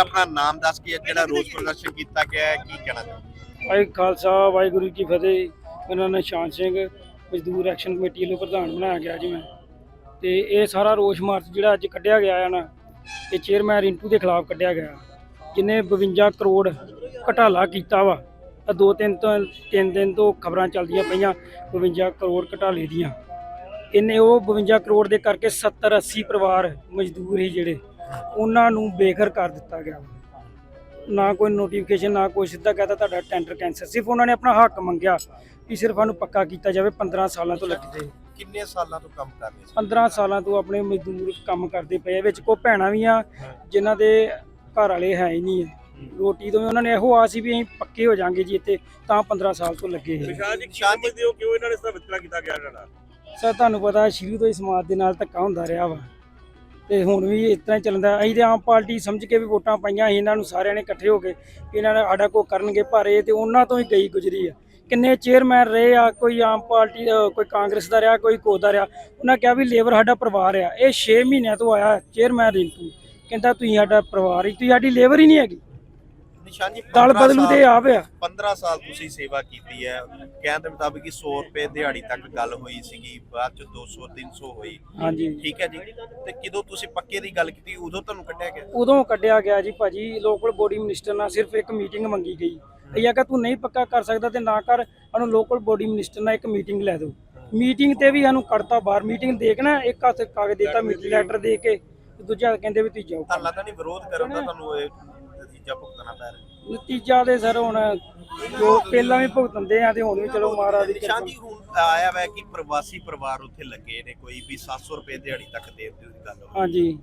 ਆਪਣਾ ਨਾਮ ਦੱਸ ਕੇ ਜਿਹੜਾ ਰੋਸ ਪ੍ਰਦਰਸ਼ਨ ਕੀਤਾ ਗਿਆ ਹੈ, ਕੀ ਕਹਿਣਾ ਚਾਹੁੰਦੇ ਭਾਈ ਖਾਲਸਾ, ਵਾਹਿਗੁਰੂ ਜੀ ਫਤਿਹ। ਮੇਰਾ ਨਾਮ ਨਿਸ਼ਾਨ ਸਿੰਘ, ਮਜ਼ਦੂਰ ਐਕਸ਼ਨ ਕਮੇਟੀ ਵੱਲੋਂ ਪ੍ਰਧਾਨ ਬਣਾਇਆ ਗਿਆ ਜਿਵੇਂ ਮੈਂ। ਤੇ ਇਹ ਸਾਰਾ ਰੋਸ ਮਾਰਚ ਜਿਹੜਾ ਅੱਜ ਕੱਢਿਆ ਗਿਆ ਹੈ ਨਾ, ਇਹ ਚੇਅਰਮੈਨ ਰਿੰਟੂ ਦੇ ਖਿਲਾਫ ਕੱਢਿਆ ਗਿਆ। ਜਿਨੇ 52 ਕਰੋੜ ਘਟਾਲਾ ਕੀਤਾ ਵਾ ਆਹ ਦੋ ਤਿੰਨ ਤੋਂ, ਤਿੰਨ ਦਿਨ ਤੋਂ ਖਬਰਾਂ ਚੱਲਦੀਆਂ ਪਈਆਂ 52 ਕਰੋੜ ਘਟਾਲੇ ਦੀਆਂ। ਇਹਨੇ ਉਹ 52 ਕਰੋੜ ਦੇ ਕਰਕੇ 70 80 ਪਰਿਵਾਰ ਮਜ਼ਦੂਰ ਹੀ ਜਿਹੜੇ। ਉਹਨਾਂ ਨੂੰ ਬੇਘਰ ਕਰ ਦਿੱਤਾ ਗਿਆ। ਨਾ ਕੋਈ ਨੋਟੀਫਿਕੇਸ਼ਨ ਨਾ ਕੋਈ ਸਿੱਧਾ ਕਹਤਾ ਤੁਹਾਡਾ ਟੈਂਡਰ ਕੈਂਸਲ ਸਿਰਫ ਉਹਨਾਂ ਨੇ ਆਪਣਾ ਹੱਕ ਮੰਗਿਆ ਕਿ ਸਿਰਫ ਸਾਨੂੰ ਪੱਕਾ ਕੀਤਾ ਜਾਵੇ 15 ਸਾਲਾਂ ਤੋਂ ਲੱਗਦੇ ਕਿੰਨੇ ਸਾਲਾਂ ਤੋਂ ਕੰਮ ਕਰ ਰਹੇ ਸੀ? 15 ਸਾਲਾਂ ਤੋਂ ਆਪਣੇ ਮਜ਼ਦੂਰ ਕੰਮ ਕਰਦੇ ਪਏ ਆ। ਵਿੱਚ ਕੋ ਭੈਣਾਂ ਵੀ ਆ ਜਿਨ੍ਹਾਂ ਦੇ ਘਰ ਵਾਲੇ ਹੈ ਹੀ ਨਹੀਂ ਹੈ ਰੋਟੀ ਤੋਂ ਵੀ ਉਹਨਾਂ ਨੇ ਇਹੋ ਆਸ ਸੀ ਵੀ ਅਸੀਂ ਪੱਕੇ ਹੋ ਜਾਾਂਗੇ ਜੀ ਇੱਥੇ ਤਾਂ 15 ਸਾਲ ਤੋਂ ਲੱਗੇ ਸੀ ਨਿਸ਼ਾਨ ਜੀ ਜੀ- ਸਮਝਦੇ ਹੋ ਕਿਉਂ ਇਹਨਾਂ ਨੇ ਇਸ ਦਾ ਵਿਤਕਰਾ ਕੀਤਾ ਗਿਆ ਇਹਨਾਂ ਨਾਲ ਸਰ ਤੁਹਾਨੂੰ ਪਤਾ ਸ਼ੁਰੂ ਤੋਂ ਹੀ ਸਮਾਜ ਦੇ ਨਾਲ ਧੱਕਾ ਹੁੰਦਾ ਰਿਹਾ ਵਾ। ਤੇ ਹੁਣ ਵੀ ਇਸ ਤਰ੍ਹਾਂ ਹੀ ਚੱਲਦਾ। ਅਸੀਂ ਤੇ ਆਮ ਪਾਰਟੀ ਸਮਝ ਕੇ ਵੀ ਵੋਟਾਂ ਪਾਈਆਂ ਸੀ, ਇਹਨਾਂ ਨੂੰ ਸਾਰਿਆਂ ਨੇ ਇਕੱਠੇ ਹੋ ਕੇ ਵੀ ਇਹਨਾਂ ਨੇ ਸਾਡਾ ਕੋ ਕਰਨਗੇ, ਪਰ ਇਹ ਤੇ ਉਹਨਾਂ ਤੋਂ ਹੀ ਗਈ ਗੁਜ਼ਰੀ ਆ। ਕਿੰਨੇ ਚੇਅਰਮੈਨ ਰਹੇ ਆ, ਕੋਈ ਆਮ ਪਾਰਟੀ ਕੋਈ ਕਾਂਗਰਸ ਦਾ ਰਿਹਾ, ਕੋਈ ਕੋ ਦਾ ਰਿਹਾ, ਉਹਨਾਂ ਕਿਹਾ ਵੀ ਲੇਬਰ ਸਾਡਾ ਪਰਿਵਾਰ ਆ। ਇਹ 6 ਮਹੀਨਿਆਂ ਤੋਂ ਆਇਆ ਚੇਅਰਮੈਨ ਰਿੰਕੂ ਕਹਿੰਦਾ, ਤੁਸੀਂ ਸਾਡਾ ਪਰਿਵਾਰ ਹੀ, ਤੁਸੀਂ ਸਾਡੀ ਲੇਬਰ ਹੀ ਨਹੀਂ ਹੈਗੀ। ਨਿਸ਼ਾਨ ਜੀ ਦਲ 15 ਬਦਲੂ ਤੇ ਸਾਲ- ਆ ਪਿਆ 15 ਸਾਲ ਤੁਸੀਂ ਸੇਵਾ ਕੀਤੀ ਹੈ ਕਹਿਣ ਦੇ ਮੁਤਾਬਿਕ ਕਿ 100 ਰੁਪਏ ਦਿਹਾੜੀ ਤੱਕ ਗੱਲ ਹੋਈ ਸੀਗੀ ਬਾਅਦ ਚ 200 300 ਹੋਈ ਹਾਂਜੀ ਠੀਕ ਹੈ ਜੀ ਤੇ ਜਦੋਂ ਤੁਸੀਂ ਪੱਕੇ ਦੀ ਗੱਲ ਕੀਤੀ ਉਦੋਂ ਤੁਹਾਨੂੰ ਕੱਢਿਆ ਗਿਆ ਉਦੋਂ ਕੱਢਿਆ ਗਿਆ ਜੀ ਭਾਜੀ ਲੋਕਲ ਬੋਡੀ ਮਿਨਿਸਟਰ ਨਾਲ ਸਿਰਫ ਇੱਕ ਮੀਟਿੰਗ ਮੰਗੀ ਗਈ ਇਹ ਕਿ ਤੂੰ ਨਹੀਂ ਪੱਕਾ ਕਰ ਸਕਦਾ ਤੇ ਨਾ ਕਰ ਸਾਨੂੰ ਲੋਕਲ ਬੋਡੀ ਮਿਨਿਸਟਰ ਨਾਲ ਇੱਕ ਮੀਟਿੰਗ ਲੈ ਦਿਓ ਮੀਟਿੰਗ ਤੇ ਵੀ ਸਾਨੂੰ ਕੱਢਤਾ ਬਾਹਰ ਮੀਟਿੰਗ ਦੇਖਣਾ ਇੱਕ ਹੱਥ ਕਾਗਜ਼ ਦੇਤਾ ਮੀਟਿੰਗ ਲੈਟਰ ਦੇ ਕੇ ਤੇ ਦੂਜਾ ਕਹਿੰਦੇ ਵੀ ਤੁਸੀਂ ਜਾਓ ਤੁਹਾਨੂੰ ਲੱਗਦਾ ਨਹੀਂ ਵਿਰੋਧ ਕਰਨ ਦਾ ਤੁਹਾਨੂੰ ਇਹ ਨਤੀਜਾ ਭੁਗਤਣਾ ਪੈ ਰਿਹਾ। ਨਤੀਜਾ ਦੇ ਸਰ ਹੁਣ ਜੋ ਪਹਿਲਾਂ ਵੀ ਭੁਗਤੰਦੇ ਆ ਤੇ ਹੁਣ ਵੀ ਚਲੋ ਮਹਾਰਾਜ ਦੀ ਨਿਸ਼ਾਨ ਕਿਰਪਾ ਹੁਣ ਆਇਆ ਵੈ ਕਿ ਪ੍ਰਵਾਸੀ ਪਰਿਵਾਰ ਉੱਥੇ ਲੱਗੇ ਨੇ ਕੋਈ ਵੀ 700 ਰੁਪਏ ਦਿਹਾੜੀ ਤੱਕ ਦੀ ਗੱਲ ਹੋਈ ਹਾਂਜੀ।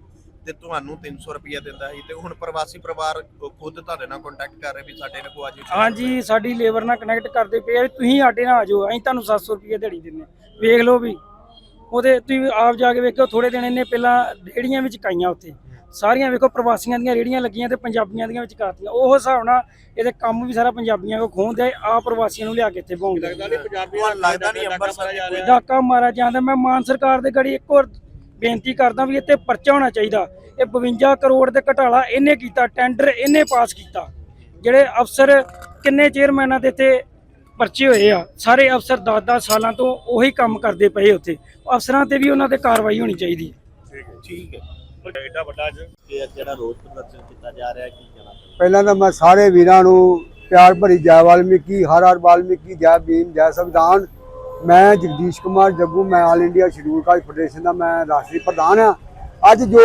ਤੇ ਤੁਹਾਨੂੰ 300 ਰੁਪਏ ਦਿੰਦਾ ਸੀ ਤੇ ਹੁਣ ਪ੍ਰਵਾਸੀ ਪਰਿਵਾਰ ਖੁਦ ਤੁਹਾਡੇ ਨਾਲ ਕੰਟੈਕਟ ਕਰ ਰਹੇ ਵੀ ਸਾਡੇ ਨਾਲ ਕੋ ਅੱਜ ਹਾਂਜੀ ਸਾਡੀ ਲੇਬਰ ਨਾਲ ਕਨੈਕਟ ਕਰਦੇ ਪਏ ਆ ਵੀ ਤੁਸੀਂ ਸਾਡੇ ਨਾਲ ਆ ਜਾਓ ਅਸੀਂ ਤੁਹਾਨੂੰ 700 ਰੁਪਏ ਦਿਹਾੜੀ ਦਿੰਨੇ। ਵੇਖ ਲਓ ਵੀ ਉਹਦੇ ਤੁਸੀਂ ਆਪ ਜਾ ਕੇ ਵੇਖੋ ਥੋੜੇ ਦਿਨ ਇਹਨੇ ਪਹਿਲਾਂ ਰੇੜੀਆਂ ਵਿੱਚ ਕਾਈਆਂ ਉੱਥੇ। ਸਾਰੀਆਂ ਵੇਖੋ ਪ੍ਰਵਾਸੀਆਂ ਦੀਆਂ ਰੇੜੀਆਂ ਲੱਗੀਆਂ ਤੇ ਪੰਜਾਬੀਆਂ ਦੀਆਂ ਵਿੱਚ ਉਹ ਹਿਸਾਬ ਨਾਲ ਇਹਦੇ ਕੰਮ ਵੀ ਸਾਰਾ ਪੰਜਾਬੀਆਂ ਕੋ ਖੋਹਦੇ ਆ ਪ੍ਰਵਾਸੀਆਂ ਨੂੰ ਲਿਆ ਕੇ ਇੱਥੇ ਭੌਂਦੇ ਲੱਗਦਾ ਨਹੀਂ ਪੰਜਾਬੀ ਹੁਣ ਲੱਗਦਾ ਨਹੀਂ ਅੰਮ੍ਰਿਤਸਰ ਜਾ ਰਿਹਾ। ਡਾਕਾ ਮਾਰਿਆ ਜਾਂਦਾ। ਮੈਂ ਮਾਨ ਸਰਕਾਰ ਦੇ ਗੜੀ ਇੱਕ ਹੋਰ ਬੇਨਤੀ ਕਰਦਾ ਵੀ ਇੱਥੇ ਪਰਚਾ ਹੋਣਾ ਚਾਹੀਦਾ। ਇਹ 52 ਕਰੋੜ ਦੇ ਘਟਾਲਾ ਇਹਨੇ ਕੀਤਾ ਟੈਂਡਰ ਇਹਨੇ ਪਾਸ ਕੀਤਾ। ਜਿਹੜੇ ਅਫਸਰ ਕਿੰਨੇ ਚੇਅਰਮੈਨਾਂ ਦੇ ਇੱਥੇ ਪਰਚੇ ਹੋਏ ਆ ਸਾਰੇ ਅਫਸਰ 10-10 ਸਾਲਾਂ ਤੋਂ ਉਹੀ ਕੰਮ ਕਰਦੇ ਪਏ ਉੱਥੇ। ਅਫਸਰਾਂ ਤੇ ਵੀ ਉਹਨਾਂ ਤੇ ਕਾਰਵਾਈ ਹੋਣੀ ਚਾਹੀਦੀ। ਹੈ ਠੀਕ ਹੈ। ਐਡਾ ਵੱਡਾ ਅੱਜ। ਇਹ ਜਿਹੜਾ ਰੋਸ ਪ੍ਰਦਰਸ਼ਨ ਕੀਤਾ ਜਾ ਰਿਹਾ ਕੀ ਕਹਿਣਾ ਪਹਿਲਾਂ ਤਾਂ ਮੈਂ ਸਾਰੇ ਵੀਰਾਂ ਨੂੰ ਪਿਆਰ ਭਰੀ ਜੈ ਵਾਲਮੀਕੀ ਹਰ ਹਰ ਵਾਲਮੀਕੀ ਜੈ ਭੀਮ ਜੈ ਸੰਵਿਧਾਨ। ਮੈਂ ਜਗਦੀਸ਼ ਕੁਮਾਰ ਜੱਗੂ ਮੈਂ all India schedule caste federation ਦਾ ਮੈਂ ਰਾਸ਼ਟਰੀ ਪ੍ਰਧਾਨ ਆ ਅੱਜ ਜੋ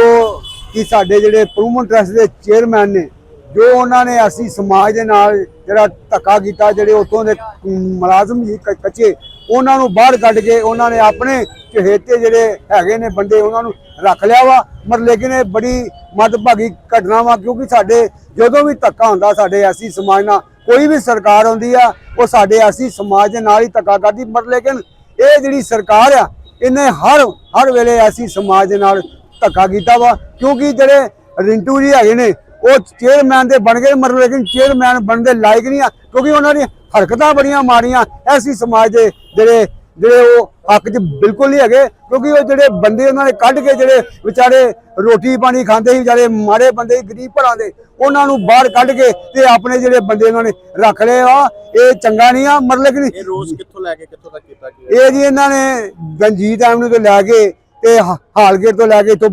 ਕਿ ਸਾਡੇ ਜਿਹੜੇ ਪ੍ਰੂਵਨ ਟਰਸਟ ਦੇ ਚੇਅਰਮੈਨ ਨੇ ਜੋ ਉਹਨਾਂ ਨੇ ਅਸੀਂ ਸਮਾਜ ਦੇ ਨਾਲ ਜਿਹੜਾ ਧੱਕਾ ਕੀਤਾ ਜਿਹੜੇ ਉੱਥੋਂ ਦੇ ਮੁਲਾਜ਼ਮ ਸੀ ਕ- ਕੱਚੇ ਉਹਨਾਂ ਨੂੰ ਬਾਹਰ ਕੱਢ ਕੇ ਉਹਨਾਂ ਨੇ ਆਪਣੇ ਚਹੇਤੇ ਜਿਹੜੇ ਹੈਗੇ ਨੇ ਬੰਦੇ ਉਹਨਾਂ ਨੂੰ ਰੱਖ ਲਿਆ ਵਾ। ਪਰ ਲੇਕਿਨ ਇਹ ਬੜੀ ਮਦਭਾਗੀ ਘਟਨਾ ਵਾ, ਕਿਉਂਕਿ ਸਾਡੇ ਜਦੋਂ ਵੀ ਧੱਕਾ ਹੁੰਦਾ, ਸਾਡੇ ਐਸੀ ਸਮਾਜ ਨਾਲ ਕੋਈ ਵੀ ਸਰਕਾਰ ਆਉਂਦੀ ਆ, ਉਹ ਸਾਡੇ ਐਸੀ ਸਮਾਜ ਦੇ ਨਾਲ ਹੀ ਧੱਕਾ ਕਰਦੀ। ਪਰ ਲੇਕਿਨ ਇਹ ਜਿਹੜੀ ਸਰਕਾਰ ਆ, ਇਹਨੇ ਹਰ ਹਰ ਵੇਲੇ ਐਸੀ ਸਮਾਜ ਦੇ ਨਾਲ ਧੱਕਾ ਕੀਤਾ ਵਾ। ਕਿਉਂਕਿ ਜਿਹੜੇ ਰਿੰਟੂ ਜੀ ਹੈਗੇ ਨੇ ਉਹ ਚੇਅਰਮੈਨ ਦੇ ਬਣ ਗਏ ਮਰ ਲੇਕਿਨ ਚੇਅਰਮੈਨ ਬਣਨ ਦੇ ਲਾਇਕ ਨਹੀਂ ਆ ਕਿਉਂਕਿ ਉਹਨਾਂ ਦੀਆਂ ਹਰਕਤਾਂ ਬੜੀਆਂ ਮਾੜੀਆਂ ਐਸੀ ਸਮਾਜ ਦੇ ਜਿਹੜੇ ਜਿਹੜੇ ਉਹ ਹੱਕ 'ਚ ਬਿਲਕੁਲ ਨਹੀਂ ਹੈਗੇ ਕਿਉਂਕਿ ਉਹ ਜਿਹੜੇ ਬੰਦੇ ਉਹਨਾਂ ਨੇ ਕੱਢ ਕੇ ਜਿਹੜੇ ਵਿਚਾਰੇ ਰੋਟੀ ਪਾਣੀ ਖਾਂਦੇ ਸੀ ਵਿਚਾਰੇ ਮਾੜੇ ਬੰਦੇ ਸੀ ਗਰੀਬ ਘਰਾਂ ਦੇ ਉਹਨਾਂ ਨੂੰ ਬਾਹਰ ਕੱਢ ਕੇ ਤੇ ਆਪਣੇ ਜਿਹੜੇ ਬੰਦੇ ਉਹਨਾਂ ਨੇ ਰੱਖ ਲਏ ਆ ਇਹ ਚੰਗਾ ਨਹੀਂ ਆ ਮਰ ਲੇਕਿਨ ਇਹ ਰੋਸ ਕਿੱਥੋਂ ਲੈ ਕੇ ਕਿੱਥੋਂ ਤੱਕ ਕੀਤਾ ਗਿਆ? ਇਹ ਜੀ ਇਹਨਾਂ ਨੇ ਗੰਜੀਤ ਐਵਨਿਊ ਤੋਂ ਲੈ ਕੇ ਤੇ ਹਾਲਗੇਟ ਤੋਂ ਲੈ ਕੇ ਤੋਂ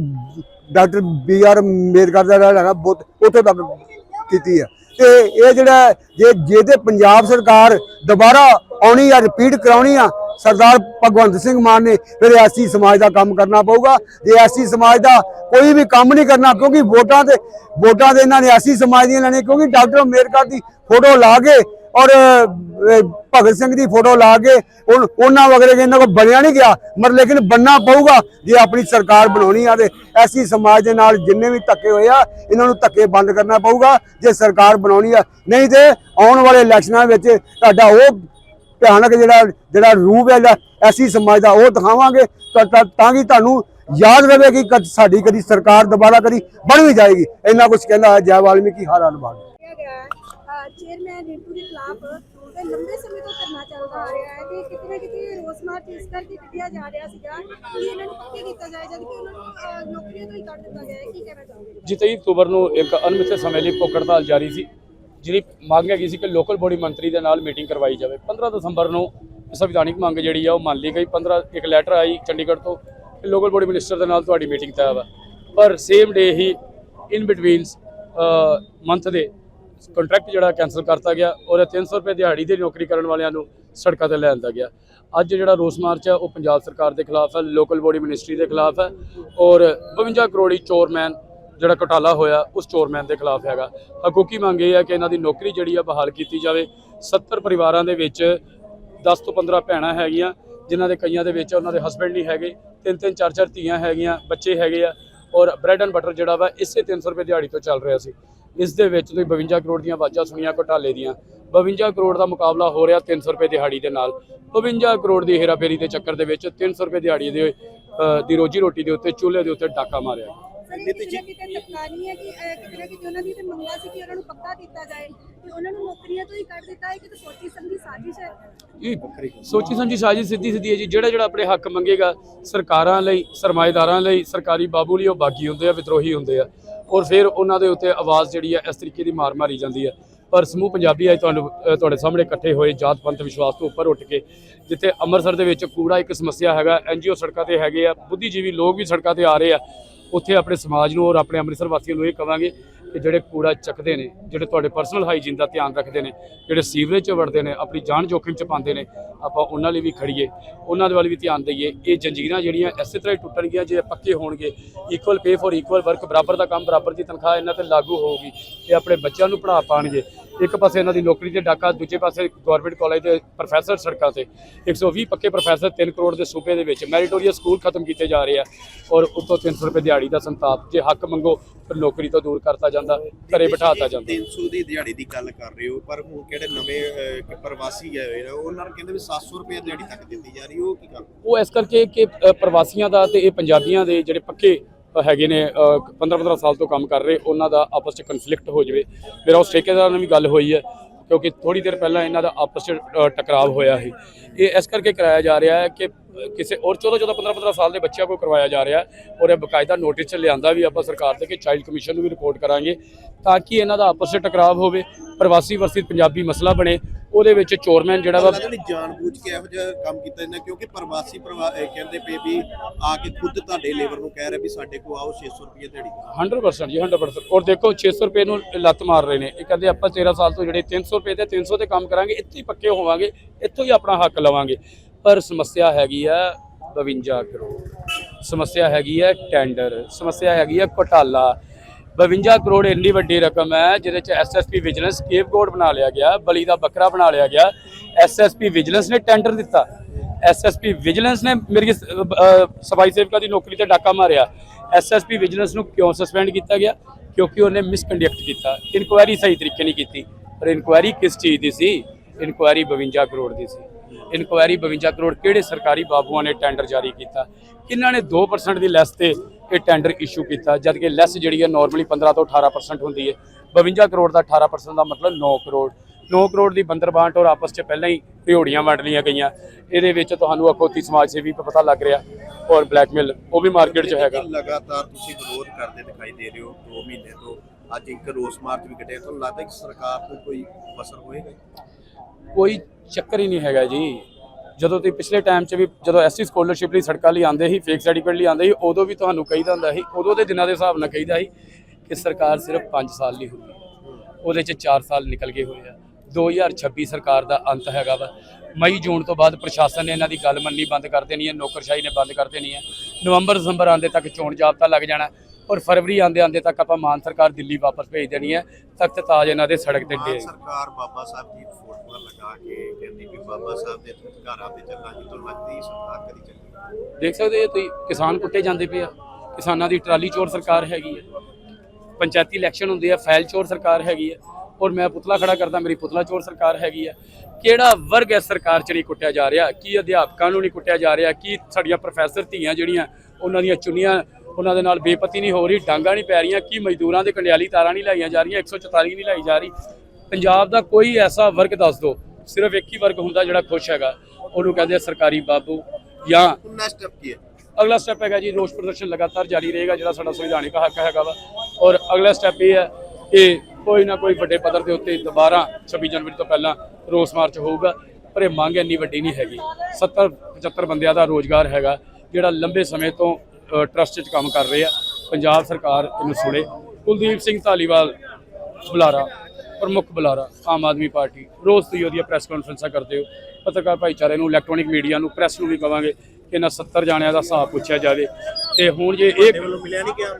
ਡਾਕਟਰ ਬੀ ਆਰ ਅੰਬੇਦਕਰ ਦਾ ਜਿਹੜਾ ਹੈਗਾ ਬਹੁਤ, ਉੱਥੇ ਤੱਕ ਕੀਤੀ ਹੈ। ਤੇ ਇਹ ਜਿਹੜਾ ਜੇ ਜੇ ਤੇ ਪੰਜਾਬ ਸਰਕਾਰ ਦੁਬਾਰਾ ਆਉਣੀ ਆ ਰਿਪੀਟ ਕਰਾਉਣੀ ਆ, ਸਰਦਾਰ ਭਗਵੰਤ ਸਿੰਘ ਮਾਨ ਨੇ ਫਿਰ ਐਸੀ ਸਮਾਜ ਦਾ ਕੰਮ ਕਰਨਾ ਪਊਗਾ। ਜੇ ਐਸੀ ਸਮਾਜ ਦਾ ਕੋਈ ਵੀ ਕੰਮ ਨਹੀਂ ਕਰਨਾ, ਕਿਉਂਕਿ ਵੋਟਾਂ ਤੇ, ਵੋਟਾਂ ਦੇ ਇਹਨਾਂ ਨੇ ਐਸੀ ਸਮਾਜ ਦੀਆਂ ਲੈਣੇ ਕਿਉਂਕਿ ਡਾਕਟਰ ਅੰਬੇਦਕਰ ਦੀ ਫੋਟੋ ਲਾ ਕੇ ਔਰ ਭਗਤ ਸਿੰਘ ਦੀ ਫੋਟੋ ਲਾ ਕੇ ਉਨ- ਉਹਨਾਂ ਵਗੈਰੇ ਇਹਨਾਂ ਕੋ ਬਣਿਆ ਨਹੀਂ ਗਿਆ। ਮਰ ਲੇਕਿਨ ਬੰਨਾ ਪਊਗਾ ਜੇ ਆਪਣੀ ਸਰਕਾਰ ਬਣਾਉਣੀ ਆ ਤੇ ਐਸੀ ਸਮਾਜ ਦੇ ਨਾਲ ਜਿੰਨੇ ਵੀ ਧੱਕੇ ਹੋਏ ਆ, ਇਹਨਾਂ ਨੂੰ ਧੱਕੇ ਬੰਦ ਕਰਨਾ ਪਊਗਾ ਜੇ ਸਰਕਾਰ ਬਣਾਉਣੀ ਆ। ਨਹੀਂ ਤੇ ਆਉਣ ਵਾਲੇ ਇਲੈਕਸ਼ਨਾਂ ਵਿੱਚ ਤੁਹਾਡਾ ਉਹ ਭਿਆਨਕ ਜਿਹੜਾ ਜਿਹੜਾ ਰੂਪ ਹੈ ਐਸੀ ਸਮਾਜ ਦਾ ਉਹ ਦਿਖਾਵਾਂਗੇ। ਤਾਂ ਕਿ ਤੁਹਾਨੂੰ ਯਾਦ ਰਵੇ ਕਿ ਕਦ ਸਾਡੀ ਕਦੀ ਸਰਕਾਰ ਦੁਬਾਰਾ ਕਦੀ ਬਣ ਵੀ ਜਾਏਗੀ। ਇੰਨਾ ਕੁਝ ਕਹਿੰਦਾ ਹੈ ਜੈ ਵਾਲਮੀਕੀ, ਹਰ ਹਾਲ ਵਾਲਮੀਕੀ ਚੇਅਰਮੈਨ ਰਿੰਕੂ ਦੇ ਖਿਲਾਫ ਤੇ ਲੰਬੇ ਸਮੇਂ ਤੋਂ ਧਰਨਾ ਚੱਲਦਾ ਆ ਰਿਹਾ ਹੈ ਕਿ ਕਿਤੇ ਨਾ ਕਿਤੇ ਰੋਸ ਮਾਰਚ ਇਸ ਕਰਕੇ ਕੱਢਿਆ ਜਾ ਰਿਹਾ ਸੀਗਾ ਕਿ ਇਹਨਾਂ ਨੂੰ ਪੱਕੇ ਕੀਤਾ ਜਾਏ ਜਦ ਕਿ ਉਹਨਾਂ ਨੂੰ ਨੌਕਰੀਆਂ ਤੋਂ ਹੀ ਕੱਢ ਦਿੱਤਾ ਗਿਆ ਹੈ। ਕੀ ਕਹਿਣਾ ਚਾਹੋਗੇ? ਜੀ 23 ਅਕਤੂਬਰ ਨੂੰ ਇੱਕ ਅਨਮਿੱਥੇ ਸਮੇਂ ਲਈ ਭੁੱਖ ਹੜਤਾਲ ਜਾਰੀ ਸੀ ਜਿਹੜੀ ਮੰਗ ਹੈਗੀ ਸੀ ਕਿ ਲੋਕਲ ਬੋਡੀ ਮੰਤਰੀ ਦੇ ਨਾਲ ਮੀਟਿੰਗ ਕਰਵਾਈ ਜਾਵੇ। 15 ਦਸੰਬਰ ਨੂੰ ਸੰਵਿਧਾਨਿਕ ਮੰਗ ਜਿਹੜੀ ਆ, ਉਹ ਮੰਨ ਲਈ ਗਈ। 15 ਇੱਕ ਲੈਟਰ ਆਈ ਚੰਡੀਗੜ੍ਹ ਤੋਂ ਕਿ ਲੋਕਲ ਬੋਡੀ ਮਿਨਿਸਟਰ ਦੇ ਨਾਲ ਤੁਹਾਡੀ ਮੀਟਿੰਗ ਤੈਅ ਵਾ। ਪਰ ਸੇਮ ਡੇ ਹੀ ਇਨ ਬਿਟਵੀਨਸ ਮੰਥ ਦੇ ਕੰਟਰੈਕਟ ਜਿਹੜਾ ਕੈਨਸਲ ਕਰਤਾ ਗਿਆ ਔਰ ਇਹ 300 ਰੁਪਏ ਦਿਹਾੜੀ ਦੀ ਨੌਕਰੀ ਕਰਨ ਵਾਲਿਆਂ ਨੂੰ ਸੜਕਾਂ ਤੇ ਲੈ ਆਂਦਾ ਗਿਆ। ਅੱਜ ਜਿਹੜਾ ਰੋਸ ਮਾਰਚ ਹੈ ਉਹ ਪੰਜਾਬ ਸਰਕਾਰ ਦੇ ਖਿਲਾਫ ਹੈ ਲੋਕਲ ਬੋਡੀ ਮਿਨਿਸਟਰੀ ਦੇ ਖਿਲਾਫ ਹੈ ਔਰ 52 ਕਰੋੜੀ ਚੋਰਮੈਨ ਜਿਹੜਾ ਘੁਟਾਲਾ ਹੋਇਆ, ਉਸ ਚੋਰਮੈਨ ਦੇ ਖਿਲਾਫ ਹੈਗਾ। ਹਕੂਕੀ ਮੰਗ ਇਹ ਹੈ ਕਿ ਇਹਨਾਂ ਦੀ ਨੌਕਰੀ ਜਿਹੜੀ ਆ, ਬਹਾਲ ਕੀਤੀ ਜਾਵੇ। 70 ਪਰਿਵਾਰਾਂ ਦੇ ਵਿੱਚ 10 ਤੋਂ 15 ਭੈਣਾਂ ਹੈਗੀਆਂ, ਜਿਨ੍ਹਾਂ ਦੇ ਕਈਆਂ ਦੇ ਵਿੱਚ ਉਹਨਾਂ ਦੇ ਹਸਬੰਡ ਨਹੀਂ ਹੈਗੇ ਤਿੰਨ ਤਿੰਨ ਚਾਰ ਚਾਰ ਧੀਆਂ ਹੈਗੀਆਂ, ਬੱਚੇ ਹੈਗੇ ਆ, ਔਰ ਬ੍ਰੈਡ ਐਂਡ ਬਟਰ ਜਿਹੜਾ ਵਾ, ਇਸੇ 300 ਰੁਪਏ ਦਿਹਾੜੀ ਤੋਂ ਚੱਲ ਰਿਹਾ ਸੀ। ਇਸ ਦੇ ਵਿੱਚ ਤੁਸੀਂ 52 ਕਰੋੜ ਦੀਆਂ ਆਵਾਜ਼ਾਂ ਸੁਣੀਆਂ ਘੁਟਾਲੇ ਦੀਆਂ। 52 ਕਰੋੜ ਦਾ ਮੁਕਾਬਲਾ ਹੋ ਰਿਹਾ 300 ਰੁਪਏ ਦਿਹਾੜੀ ਦੇ ਨਾਲ। 52 ਕਰੋੜ ਦੀ ਹੇਰਾਫੇਰੀ ਦੇ ਚੱਕਰ ਦੇ ਵਿੱਚ 300 ਰੁਪਏ ਦਿਹਾੜੀ ਦੇ ਦੀ ਰੋਜੀ ਰੋਟੀ ਦੇ ਉੱਤੇ ਚੁੱਲ੍ਹੇ ਦੇ ਉੱਤੇ ਡਾਕਾ ਮਾਰਿਆ ਸਰ ਇਹ ਕਿਤੇ ਨਾ ਕਿਤੇ ਤਪਕਾਨੀ ਹੈ ਕਿ ਅਹ, ਕਿਤੇ ਨਾ ਕਿਤੇ ਉਹਨਾਂ ਦੀ ਤੇ ਮੰਗਿਆ ਸੀ ਕਿ ਉਹਨਾਂ ਨੂੰ ਪੱਕਾ ਕੀਤਾ ਜਾਏ। ਤੇ ਉਹਨਾਂ ਨੂੰ ਨੌਕਰੀਆਂ ਤੋਂ ਹੀ ਕੱਢ ਦਿੱਤਾ ਹੈ ਕਿ ਤੇ ਸੋਚੀ ਸਮਝੀ ਸਾਜ਼ਿਸ਼ ਹੈ। ਇਹ ਸੋਚੀ ਸਮਝੀ ਸਾਜ਼ਿਸ਼ ਸਿੱਧੀ ਸਿੱਧੀ ਹੈ ਜੀ। ਜਿਹੜਾ ਜਿਹੜਾ ਆਪਣੇ ਹੱਕ ਮੰਗੇਗਾ ਸਰਕਾਰਾਂ ਲਈ ਸਰਮਾਏਦਾਰਾਂ ਲਈ ਸਰਕਾਰੀ ਬਾਬੂ ਲਈ ਉਹ ਬਾਗੀ ਹੁੰਦੇ ਆ ਵਿਦਰੋਹੀ ਹੁੰਦੇ ਆ। ਔਰ ਫਿਰ ਉਹਨਾਂ ਦੇ ਉੱਤੇ ਆਵਾਜ਼ ਜਿਹੜੀ ਹੈ ਇਸ ਤਰੀਕੇ ਦੀ ਮਾਰ ਮਾਰੀ ਜਾਂਦੀ ਹੈ। ਪਰ ਸਮੂਹ ਪੰਜਾਬੀ ਅੱਜ ਤੁਹਾਨੂੰ ਤੁਹਾਡੇ ਸਾਹਮਣੇ ਇਕੱਠੇ ਹੋਏ ਜਾਤ ਪੰਥ ਵਿਸ਼ਵਾਸ ਤੋਂ ਉੱਪਰ ਉੱਠ ਕੇ, ਜਿੱਥੇ ਅੰਮ੍ਰਿਤਸਰ ਦੇ ਵਿੱਚ ਕੂੜਾ ਇੱਕ ਸਮੱਸਿਆ ਹੈਗਾ ਐਨਜੀਓ ਸੜਕਾਂ ਤੇ ਹੈਗੇ ਆ, ਬੁੱਧੀਜੀਵੀ ਲੋਕ ਵੀ ਸੜਕਾਂ ਤੇ ਆ ਰਹੇ ਆ। ਉੱਥੇ ਆਪਣੇ ਸਮਾਜ ਨੂੰ ਔਰ ਆਪਣੇ ਅੰਮ੍ਰਿਤਸਰ ਵਾਸੀਆਂ ਨੂੰ ਇਹ ਕਵਾਂਗੇ ਕਿ ਜਿਹੜੇ ਕੂੜਾ ਚੱਕਦੇ ਨੇ, ਜਿਹੜੇ ਤੁਹਾਡੇ ਪਰਸਨਲ ਹਾਈਜੀਨ ਦਾ ਧਿਆਨ ਰੱਖਦੇ ਨੇ, ਜਿਹੜੇ ਸੀਵਰੇਜ 'ਚ ਵੜਦੇ ਨੇ, ਆਪਣੀ ਜਾਨ ਜੋਖਿਮ 'ਚ ਪਾਉਂਦੇ ਨੇ, ਆਪਾਂ ਉਹਨਾਂ ਲਈ ਵੀ ਖੜੀਏ, ਉਹਨਾਂ ਦੇ ਵੱਲ ਵੀ ਧਿਆਨ ਦਈਏ। ਇਹ ਜੰਜੀਰਾਂ ਜਿਹੜੀਆਂ ਇਸੇ ਤਰ੍ਹਾਂ ਹੀ ਟੁੱਟਣਗੀਆਂ, ਜੇ ਪੱਕੇ ਹੋਣਗੇ equal pay for equal work ਬਰਾਬਰ ਦਾ ਕੰਮ, ਬਰਾਬਰ ਦੀ ਤਨਖਾਹ ਇਹਨਾਂ ਤੇ ਲਾਗੂ ਹੋਊਗੀ, ਇਹ ਆਪਣੇ ਬੱਚਿਆਂ ਨੂੰ ਪੜ੍ਹਾ ਪਾਣਗੇ। ਇੱਕ ਪਾਸੇ ਇਹਨਾਂ ਦੀ ਨੌਕਰੀ ਤੇ ਡਾਕਾ ਦੂਜੇ ਪਾਸੇ ਗਵਰਨਮੈਂਟ ਕਾਲਜ ਦੇ ਪ੍ਰੋਫੈਸਰ ਸੜਕਾਂ ਤੇ। 120 ਪੱਕੇ ਪ੍ਰੋਫੈਸਰ 3 ਕਰੋੜ ਦੇ ਸੂਬੇ ਦੇ ਵਿੱਚ ਮੈਰੀਟੋਰੀਅਸ ਸਕੂਲ ਖਤਮ ਕੀਤੇ ਜਾ ਰਹੇ ਆ ਔਰ ਉੱਤੋਂ 300 ਰੁਪਏ ਦਿਹਾੜੀ ਦਾ ਸੰਤਾਪ ਜੇ ਹੱਕ ਮੰਗੋ ਫਿਰ ਨੌਕਰੀ ਤੋਂ ਦੂਰ ਕਰਤਾ ਜਾਂਦਾ ਘਰੇ ਬਿਠਾਤਾ ਜਾਂਦਾ। 300 ਦੀ ਦਿਹਾੜੀ ਦੀ ਗੱਲ ਕਰ ਰਹੇ ਹੋ ਪਰ ਹੁਣ ਕਿਹੜੇ ਨਵੇਂ ਪ੍ਰਵਾਸੀ ਨੇ ਉਹਨਾਂ ਨੂੰ ਕਹਿੰਦੇ ਵੀ 700 ਰੁਪਏ ਦਿਹਾੜੀ ਤੱਕ ਦਿੱਤੀ ਜਾ ਰਹੀ ਉਹ ਕੀ ਗੱਲ ਉਹ ਇਸ ਕਰਕੇ ਕਿ ਪ੍ਰਵਾਸੀਆਂ ਦਾ ਤੇ ਇਹ ਪੰਜਾਬੀਆਂ ਦੇ ਜਿਹੜੇ ਪੱਕੇ ਹੈਗੇ ਨੇ 15-15 ਸਾਲ ਤੋਂ ਕੰਮ ਕਰ ਰਹੇ ਉਹਨਾਂ ਦਾ ਆਪਸ 'ਚ ਕਨਫਲਿਕਟ ਹੋ ਜਾਵੇ। ਮੇਰਾ ਉਸ ਠੇਕੇਦਾਰ ਨਾਲ ਵੀ ਗੱਲ ਹੋਈ ਹੈ ਕਿਉਂਕਿ ਥੋੜੀ ਦੇਰ ਪਹਿਲਾਂ ਇਹਨਾਂ ਦਾ ਆਪਸ 'ਚ ਅ, ਟਕਰਾਵ ਹੋਇਆ ਸੀ। ਇਹ ਇਸ ਕਰਕੇ ਕਰਾਇਆ ਜਾ ਰਿਹਾ ਹੈ ਕਿ ਕਿਸੇ ਔਰ 14-14 15-15 ਸਾਲ ਦੇ ਬੱਚਿਆਂ ਕੋਲ ਕਰਵਾਇਆ ਜਾ ਰਿਹਾ ਔਰ ਇਹ ਬਕਾਇਦਾ ਨੋਟਿਸ 'ਚ ਲਿਆਂਦਾ ਵੀ ਆਪਾਂ ਸਰਕਾਰ ਤੇ ਕਿ ਚਾਈਲਡ ਕਮਿਸ਼ਨ ਨੂੰ ਵੀ ਰਿਪੋਰਟ ਕਰਾਂਗੇ ਤਾਂ ਕਿ ਇਹਨਾਂ ਦਾ ਆਪਸ 'ਚ ਟਕਰਾਵ ਹੋਵੇ ਪ੍ਰਵਾਸੀ ਵਰਸਿਤ ਪੰਜਾਬੀ ਮਸਲਾ ਬਣੇ ਉਹਦੇ ਵਿੱਚ ਚੋਰਮੈਨ ਜਿਹੜਾ ਵਾ ਲੱਗਦਾ ਨਹੀਂ ਜਾਣਬੁੱਝ ਕੇ ਇਹੋ ਜਿਹਾ ਕੰਮ ਕੀਤਾ ਜਾਂਦਾ ਕਿਉਂਕਿ ਪ੍ਰਵਾਸੀ ਪ੍ਰਵਾ- ਕਹਿੰਦੇ ਪਏ ਵੀ ਆ ਕੇ ਖੁਦ ਤੁਹਾਡੇ ਲੇਬਰ ਨੂੰ ਕਹਿ ਰਹੇ ਵੀ ਸਾਡੇ ਕੋਲ ਆਓ 600 ਰੁਪਏ ਦਿਹਾੜੀ ਦਿਓ। 100% ਜੀ 100% ਔਰ ਦੇਖੋ 600 ਰੁਪਏ ਨੂੰ ਲੱਤ ਮਾਰ ਰਹੇ ਨੇ। ਇਹ ਕਹਿੰਦੇ ਆਪਾਂ 13 ਸਾਲ ਤੋਂ ਜਿਹੜੇ 300 ਰੁਪਏ ਤੇ 300 ਤੇ ਕੰਮ ਕਰਾਂਗੇ ਇੱਥੇ ਹੀ ਪੱਕੇ ਹੋਵਾਂਗੇ ਇੱਥੋਂ ਹੀ ਆਪਣਾ ਹੱਕ ਲਵਾਂਗੇ। ਪਰ ਸਮੱਸਿਆ ਹੈਗੀ ਆ 52 ਕਰੋੜ। ਸਮੱਸਿਆ ਹੈਗੀ ਹੈ ਟੈਂਡਰ। ਸਮੱਸਿਆ ਹੈਗੀ ਹੈ ਘੁਟਾਲਾ। 52 ਕਰੋੜ ਇੰਨੀ ਵੱਡੀ ਰਕਮ ਹੈ, ਜਿਹਦੇ ਚ ਐਸਐਸਪੀ ਵਿਜੀਲੈਂਸ ਕੇਪਕੋਡ ਬਣਾ ਲਿਆ ਗਿਆ, ਬਲੀ ਦਾ ਬੱਕਰਾ ਬਣਾ ਲਿਆ ਗਿਆ। ਐਸਐਸਪੀ ਵਿਜੀਲੈਂਸ ਨੇ ਟੈਂਡਰ ਦਿੱਤਾ। ਐਸਐਸਪੀ ਵਿਜੀਲੈਂਸ ਨੇ ਮੇਰੀ ਸਫ਼ਾਈ ਸੇਵਕਾ ਦੀ ਨੌਕਰੀ ਤੇ ਡਾਕਾ ਮਾਰਿਆ। ਐਸਐਸਪੀ ਵਿਜੀਲੈਂਸ ਨੂੰ ਕਿਉਂ ਸਸਪੈਂਡ ਕੀਤਾ ਗਿਆ? ਕਿਉਂਕਿ ਉਹਨੇ ਮਿਸਕੰਡਕਟ ਕੀਤਾ। ਇਨਕੁਆਇਰੀ ਸਹੀ ਤਰੀਕੇ ਨਹੀਂ ਕੀਤੀ। ਪਰ ਇਨਕੁਆਇਰੀ ਕਿਸ ਚੀਜ਼ ਦੀ ਸੀ? ਇਨਕੁਆਇਰੀ 52 ਕਰੋੜ ਦੀ ਸੀ। ਇਨਕੁਆਇਰੀ 52 ਕਰੋੜ ਕਿਹੜੇ ਸਰਕਾਰੀ ਬਾਬੂਆਂ ਨੇ ਟੈਂਡਰ ਜਾਰੀ ਕੀਤਾ? ਕਿਹਨਾਂ ਨੇ 2% ਦੀ ਲੈਸ ਤੇ ਇਹ ਟੈਂਡਰ ਇਸ਼ੂ ਕੀਤਾ? ਜਦ ਕਿ ਲੈਸ ਜਿਹੜੀ ਹੈ ਨਾਰਮਲੀ 15 ਤੋਂ 18% ਹੁੰਦੀ ਹੈ। 52 ਕਰੋੜ ਦਾ 18% ਦਾ ਮਤਲਬ 9 ਕਰੋੜ। 9 ਕਰੋੜ ਦੀ ਬੰਦਰ ਔਰ ਆਪਸ 'ਚ ਪਹਿਲਾਂ ਹੀ ਰਿਓੜੀਆਂ ਵੰਡ ਲਈਆਂ ਗਈਆਂ। ਇਹਦੇ ਵਿੱਚ ਤੁਹਾਨੂੰ ਅਖੌਤੀ ਸਮਾਜ ਸੇਵੀ ਪਤਾ ਲੱਗ ਰਿਹਾ ਔਰ ਬਲੈਕਮੇਲ ਉਹ ਵੀ ਮਾਰਕੀਟ 'ਚ ਹੈਗਾ। ਲਗਾਤਾਰ ਤੁਸੀਂ ਵਿਰੋਧ ਕਰਦੇ ਦਿਖਾਈ ਦੇ ਰਹੇ ਹੋ 2 ਮਹੀਨੇ ਤੋਂ। ਅੱਜ ਇੱਕ ਰੋਸ ਮਾਰਚ ਵੀ ਕੱਢਿਆ। ਤੁਹਾਨੂੰ ਲੱਗਦਾ ਕਿ ਸਰਕਾਰ ਨੂੰ ਕੋਈ ਅਸਰ ਹੋਏਗਾ? ਕੋਈ ਚੱਕਰ ਹੀ ਨਹੀਂ ਹੈਗਾ ਜੀ। ਜਦੋਂ ਤੁਸੀਂ ਪਿਛਲੇ ਟਾਈਮ 'ਚ ਵੀ ਜਦੋਂ ਐਸਸੀ ਸਕਾਲਰਸ਼ਿਪ ਲਈ ਸੜਕਾਂ ਲਈ ਆਂਦੇ ਸੀ ਫੇਕ ਸਰਟੀਫਿਕੇਟ ਲਈ ਆਂਦੇ ਸੀ, ਉਦੋਂ ਵੀ ਤੁਹਾਨੂੰ ਕਹੀਦਾ ਹੁੰਦਾ ਸੀ, ਉਦੋਂ ਦੇ ਦਿਨਾਂ ਦੇ ਹਿਸਾਬ ਨਾਲ ਕਹੀਦਾ ਸੀ ਕਿ ਸਰਕਾਰ ਸਿਰਫ 5 ਸਾਲ ਲਈ ਹੁੰਦੀ ਉਹਦੇ 'ਚ 4 ਸਾਲ ਨਿਕਲ ਗਏ ਹੋਏ ਆ। 2026 ਸਰਕਾਰ ਦਾ ਅੰਤ ਹੈਗਾ ਵਾ। ਮਈ, ਜੂਨ ਤੋਂ ਬਾਅਦ ਪ੍ਰਸ਼ਾਸਨ ਨੇ ਇਹਨਾਂ ਦੀ ਗੱਲ ਮੰਨਣੀ ਬੰਦ ਕਰ ਦੇਣੀ ਹੈ, ਨੌਕਰਸ਼ਾਹੀ ਨੇ ਬੰਦ ਕਰ ਦੇਣੀ ਹੈ। ਨਵੰਬਰ, ਦਸੰਬਰ ਆਉਂਦੇ ਤੱਕ ਚੋਣ ਜਾਬਤਾ ਲੱਗ ਜਾਣਾ। ਔਰ ਫਰਵਰੀ ਆਉਂਦੇ ਆਉਂਦੇ ਤੱਕ ਆਪਾਂ ਮਾਨ ਸਰਕਾਰ ਦਿੱਲੀ ਵਾਪਸ ਭੇਜ ਦੇਣੀ ਹੈ। ਤਖਤ ਤਾਜ ਇਹਨਾਂ ਦੇ ਸੜਕ ਤੇ ਡੇ। ਸਰਕਾਰ ਬਾਬਾ ਸਾਹਿਬ ਦੀ ਫੋਟੋਆਂ ਲਗਾ ਕੇ ਕਹਿੰਦੀ ਵੀ ਬਾਬਾ ਸਾਹਿਬ ਦੇ ਘਰਾਂ ਤੇ ਚੱਲਾਂਗੇ ਤੋਂ ਲੱਗਦੀ ਸਰਕਾਰ ਕਦੀ ਚੱਲੇਗੀ ਦੇਖ ਸਕਦੇ ਹੋ ਤੁਸੀਂ ਕਿਸਾਨ ਕੁੱਟੇ ਜਾਂਦੇ ਪਏ ਆ। ਕਿਸਾਨਾਂ ਦੀ ਟਰਾਲੀ ਚੋਰ ਸਰਕਾਰ ਹੈਗੀ ਹੈ। ਪੰਚਾਇਤੀ ਇਲੈਕਸ਼ਨ ਹੁੰਦੇ ਆ ਫਾਈਲ ਚੋਰ ਸਰਕਾਰ ਹੈਗੀ ਹੈ। ਔਰ ਮੈਂ ਪੁਤਲਾ ਖੜਾ ਕਰਦਾ ਮੇਰੀ ਪੁਤਲਾ ਚੋਰ ਸਰਕਾਰ ਹੈਗੀ ਹੈ। ਕਿਹੜਾ ਵਰਗ ਇਸ ਸਰਕਾਰ 'ਚ ਨਹੀਂ ਕੁੱਟਿਆ ਜਾ ਰਿਹਾ? ਕੀ ਅਧਿਆਪਕਾਂ ਨੂੰ ਨਹੀਂ ਕੁੱਟਿਆ ਜਾ ਰਿਹਾ? ਕੀ ਸਾਡੀਆਂ ਪ੍ਰੋਫੈਸਰ ਧੀਆਂ ਜਿਹੜੀਆਂ ਉਹਨਾਂ ਦੀਆਂ ਚੁੰਨੀਆਂ ਉਹਨਾਂ ਦੇ ਨਾਲ ਬੇਪਤੀ ਨਹੀਂ ਹੋ ਰਹੀ ਡਾਂਗਾ ਨਹੀਂ ਪੈ ਰਹੀਆਂ ਕੀ ਮਜ਼ਦੂਰਾਂ ਦੇ ਕੰਡਿਆਲੀ ਤਾਰਾਂ ਨਹੀਂ ਲਾਈਆਂ ਜਾ ਰਹੀਆਂ 144 ਨਹੀਂ ਲਾਈ ਜਾ ਰਹੀ। ਪੰਜਾਬ ਦਾ ਕੋਈ ਐਸਾ ਵਰਗ ਦੱਸ ਦਿਓ ਸਿਰਫ ਇੱਕ ਹੀ ਵਰਗ ਹੁੰਦਾ ਜਿਹੜਾ ਖੁਸ਼ ਹੈਗਾ ਉਹਨੂੰ ਕਹਿੰਦੇ ਆ ਸਰਕਾਰੀ ਬਾਬੂ ਜਾਂ ਨੈਕਸਟ ਸਟੈਪ ਕੀ ਹੈ? ਅਗਲਾ ਸਟੈਪ ਹੈਗਾ ਜੀ ਰੋਸ ਪ੍ਰਦਰਸ਼ਨ ਲਗਾਤਾਰ ਜਾਰੀ ਰਹੇਗਾ ਜਿਹੜਾ ਸਾਡਾ ਸੰਵਿਧਾਨਿਕ ਹੱਕ ਹੈਗਾ ਵਾ। ਔਰ ਅਗਲਾ ਸਟੈਪ ਇਹ ਹੈ ਕਿ ਕੋਈ ਨਾ ਕੋਈ ਵੱਡੇ ਪੱਧਰ ਦੇ ਉੱਤੇ ਦੁਬਾਰਾ 26 ਜਨਵਰੀ ਤੋਂ ਪਹਿਲਾਂ ਰੋਸ ਮਾਰਚ ਹੋਊਗਾ ਪਰ ਇਹ ਮੰਗ ਇੰਨੀ ਵੱਡੀ ਨਹੀਂ ਹੈਗੀ। 70 75 ਬੰਦਿਆਂ ਦਾ ਰੋਜ਼ਗਾਰ ਹੈਗਾ ਜਿਹੜਾ ਲੰਬੇ ਸਮੇਂ ਤੋਂ ਟਰਸਟ 'ਚ ਕੰਮ ਕਰ ਰਹੇ ਆ। ਪੰਜਾਬ ਸਰਕਾਰ ਇਹਨੂੰ ਸੁਣੇ। ਕੁਲਦੀਪ ਸਿੰਘ ਧਾਲੀਵਾਲ ਬੁਲਾਰਾ ਪ੍ਰਮੁੱਖ ਬੁਲਾਰਾ ਆਮ ਆਦਮੀ ਪਾਰਟੀ। ਰੋਜ਼ ਤੁਸੀਂ ਉਹਦੀਆਂ ਪ੍ਰੈਸ ਕਾਨਫਰੰਸਾਂ ਕਰਦੇ ਹੋ। ਪੱਤਰਕਾਰ ਭਾਈਚਾਰੇ ਨੂੰ ਇਲੈਕਟ੍ਰੋਨਿਕ ਮੀਡੀਆ ਨੂੰ ਪ੍ਰੈਸ ਨੂੰ ਵੀ ਕਵਾਂਗੇ ਕਿ ਇਹਨਾਂ 70 ਜਾਣਿਆਂ ਦਾ ਹਿਸਾਬ ਪੁੱਛਿਆ ਜਾਵੇ। ਤੇ ਹੁਣ ਜੇ ਇਹ ਵੱਲੋਂ ਮਿਲਿਆ ਨਹੀਂ ਗਿਆ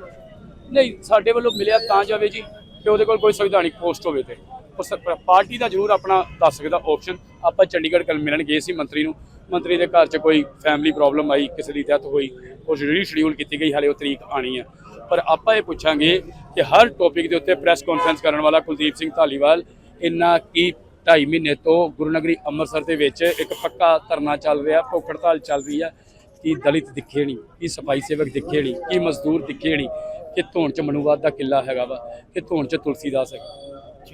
ਨਹੀਂ ਸਾਡੇ ਵੱਲੋਂ ਮਿਲਿਆ ਤਾਂ ਜਾਵੇ ਜੀ ਕਿ ਉਹਦੇ ਕੋਲ ਕੋਈ ਸੰਵਿਧਾਨਿਕ ਪੋਸਟ ਹੋਵੇ ਤੇ। ਉਹ ਸ- ਪਾਰਟੀ ਦਾ ਜ਼ਰੂਰ ਆਪਣਾ ਦੱਸ ਸਕਦਾ ਆਪਸ਼ਨ ਆਪਾਂ ਚੰਡੀਗੜ੍ਹ ਕੱਲ ਮਿਲਣ ਗਏ ਸੀ ਮੰਤਰੀ ਨੂੰ। ਮੰਤਰੀ ਦੇ ਘਰ 'ਚ ਕੋਈ ਫੈਮਿਲੀ ਪ੍ਰੋਬਲਮ ਆਈ, ਕਿਸੇ ਦੀ ਡੈਥ ਹੋਈ, ਉਹ ਜਿਹੜੀ ਸ਼ਡਿਊਲ ਕੀਤੀ ਗਈ, ਹਾਲੇ ਉਹ ਤਰੀਕ ਆਣੀ ਹੈ ਪਰ ਆਪਾਂ ਇਹ ਪੁੱਛਾਂਗੇ ਕਿ ਹਰ ਟੌਪਿਕ ਦੇ ਉੱਤੇ ਪ੍ਰੈਸ ਕਾਨਫਰੰਸ ਕਰਨ ਵਾਲਾ ਕੁਲਦੀਪ ਸਿੰਘ ਧਾਲੀਵਾਲ ਇੰਨਾ ਕੀ ਢਾਈ ਮਹੀਨੇ ਤੋਂ ਗੁਰਨਗਰੀ ਅੰਮ੍ਰਿਤਸਰ ਦੇ ਵਿੱਚ ਇੱਕ ਪੱਕਾ ਧਰਨਾ ਚੱਲ ਰਿਹਾ ਭੁੱਖ ਹੜਤਾਲ ਚੱਲ ਰਹੀ ਹੈ ਕਿ ਦਲਿਤ ਦਿਖੇ ਨਹੀਂ, ਕੀ ਸਫ਼ਾਈ ਸੇਵਕ ਦਿਖੇ ਨਹੀਂ, ਕੀ ਮਜ਼ਦੂਰ ਦਿਖੇ ਨਹੀਂ, ਕਿ ਧੌਣ ਚ ਮਨੂਵਾਦ ਦਾ ਕਿੱਲਾ ਹੈਗਾ ਵਾ, ਕਿ ਧੌਣ ਚ ਤੁਲਸੀਦਾਸ ਹੈਗਾ।